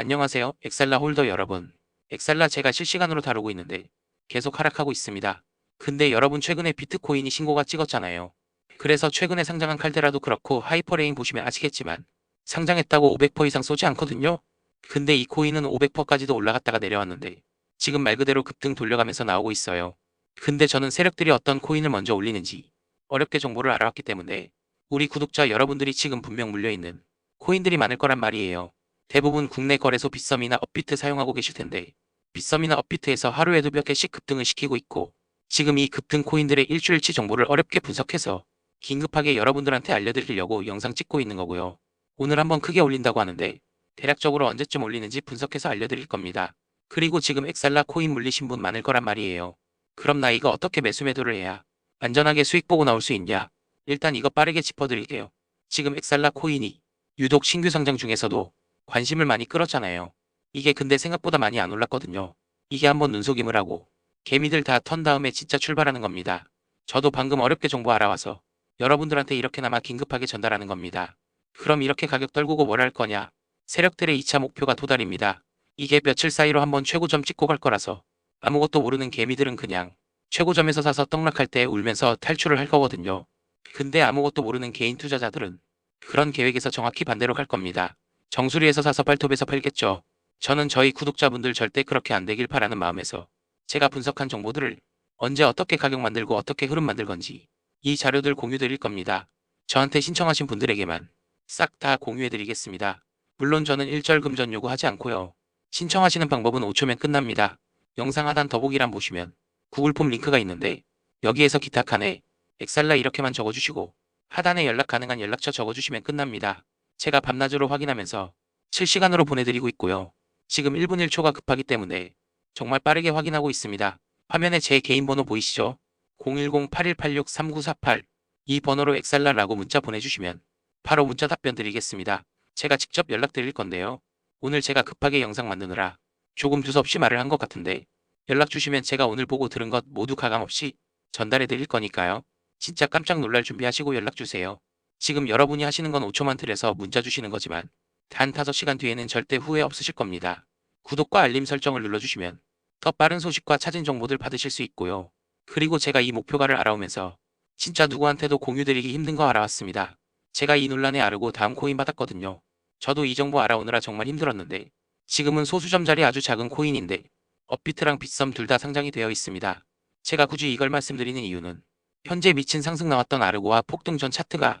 안녕하세요. 엑살라 홀더 여러분. 엑살라 제가 실시간으로 다루고 있는데 계속 하락하고 있습니다. 근데 여러분 최근에 비트코인이 신고가 찍었잖아요. 그래서 최근에 상장한 칼데라도 그렇고 하이퍼레인 보시면 아시겠지만 상장했다고 500% 이상 쏘지 않거든요. 근데 이 코인은 500%까지도 올라갔다가 내려왔는데 지금 말 그대로 급등 돌려가면서 나오고 있어요. 근데 저는 세력들이 어떤 코인을 먼저 올리는지 어렵게 정보를 알아왔기 때문에 우리 구독자 여러분들이 지금 분명 물려있는 코인들이 많을 거란 말이에요. 대부분 국내 거래소 빗썸이나 업비트 사용하고 계실 텐데 빗썸이나 업비트에서 하루에도 몇 개씩 급등을 시키고 있고 지금 이 급등 코인들의 일주일치 정보를 어렵게 분석해서 긴급하게 여러분들한테 알려드리려고 영상 찍고 있는 거고요. 오늘 한번 크게 올린다고 하는데 대략적으로 언제쯤 올리는지 분석해서 알려드릴 겁니다. 그리고 지금 엑살라 코인 물리신 분 많을 거란 말이에요. 그럼 나 이거 어떻게 매수 매도를 해야 안전하게 수익 보고 나올 수 있냐? 일단 이거 빠르게 짚어드릴게요. 지금 엑살라 코인이 유독 신규 상장 중에서도 관심을 많이 끌었잖아요. 이게 근데 생각보다 많이 안 올랐거든요. 이게 한번 눈속임을 하고 개미들 다 턴 다음에 진짜 출발하는 겁니다. 저도 방금 어렵게 정보 알아와서 여러분들한테 이렇게나마 긴급하게 전달하는 겁니다. 그럼 이렇게 가격 떨구고 뭘 할 거냐? 세력들의 2차 목표가 도달입니다. 이게 며칠 사이로 한번 최고점 찍고 갈 거라서 아무것도 모르는 개미들은 그냥 최고점에서 사서 떡락할 때 울면서 탈출을 할 거거든요. 근데 아무것도 모르는 개인 투자자들은 그런 계획에서 정확히 반대로 갈 겁니다. 정수리에서 사서 발톱에서 팔겠죠. 저는 저희 구독자분들 절대 그렇게 안 되길 바라는 마음에서 제가 분석한 정보들을 언제 어떻게 가격 만들고 어떻게 흐름 만들 건지 이 자료들 공유 드릴 겁니다. 저한테 신청하신 분들에게만 싹 다 공유해 드리겠습니다. 물론 저는 일절 금전 요구하지 않고요. 신청하시는 방법은 5초면 끝납니다. 영상 하단 더보기란 보시면 구글 폼 링크가 있는데 여기에서 기타 칸에 엑살라 이렇게만 적어주시고 하단에 연락 가능한 연락처 적어주시면 끝납니다. 제가 밤낮으로 확인하면서 실시간으로 보내드리고 있고요. 지금 1분 1초가 급하기 때문에 정말 빠르게 확인하고 있습니다. 화면에 제 개인 번호 보이시죠? 010-8186-3948 이 번호로 엑살라라고 문자 보내주시면 바로 문자 답변 드리겠습니다. 제가 직접 연락드릴 건데요. 오늘 제가 급하게 영상 만드느라 조금 두서없이 말을 한 것 같은데 연락 주시면 제가 오늘 보고 들은 것 모두 가감없이 전달해 드릴 거니까요. 진짜 깜짝 놀랄 준비하시고 연락 주세요. 지금 여러분이 하시는 건 5초만 들여서 문자 주시는 거지만 단 5시간 뒤에는 절대 후회 없으실 겁니다. 구독과 알림 설정을 눌러주시면 더 빠른 소식과 찾은 정보들 받으실 수 있고요. 그리고 제가 이 목표가를 알아오면서 진짜 누구한테도 공유드리기 힘든 거 알아왔습니다. 제가 이 논란에 아르고 다음 코인 받았거든요. 저도 이 정보 알아오느라 정말 힘들었는데 지금은 소수점짜리 아주 작은 코인인데 업비트랑 빗썸 둘 다 상장이 되어 있습니다. 제가 굳이 이걸 말씀드리는 이유는 현재 미친 상승 나왔던 아르고와 폭등 전 차트가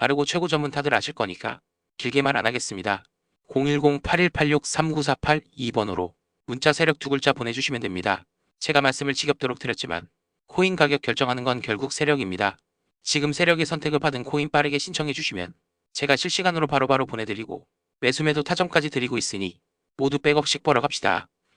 아르고 최고점은 다들 아실 거니까 길게 말 안 하겠습니다. 010-8186-3948 2번으로 문자 세력 두 글자 보내주시면 됩니다. 제가 말씀을 지겹도록 드렸지만 코인 가격 결정하는 건 결국 세력입니다. 지금 세력의 선택을 받은 코인 빠르게 신청해 주시면 제가 실시간으로 바로바로 보내드리고 매수매도 타점까지 드리고 있으니 모두 백억씩 벌어 갑시다.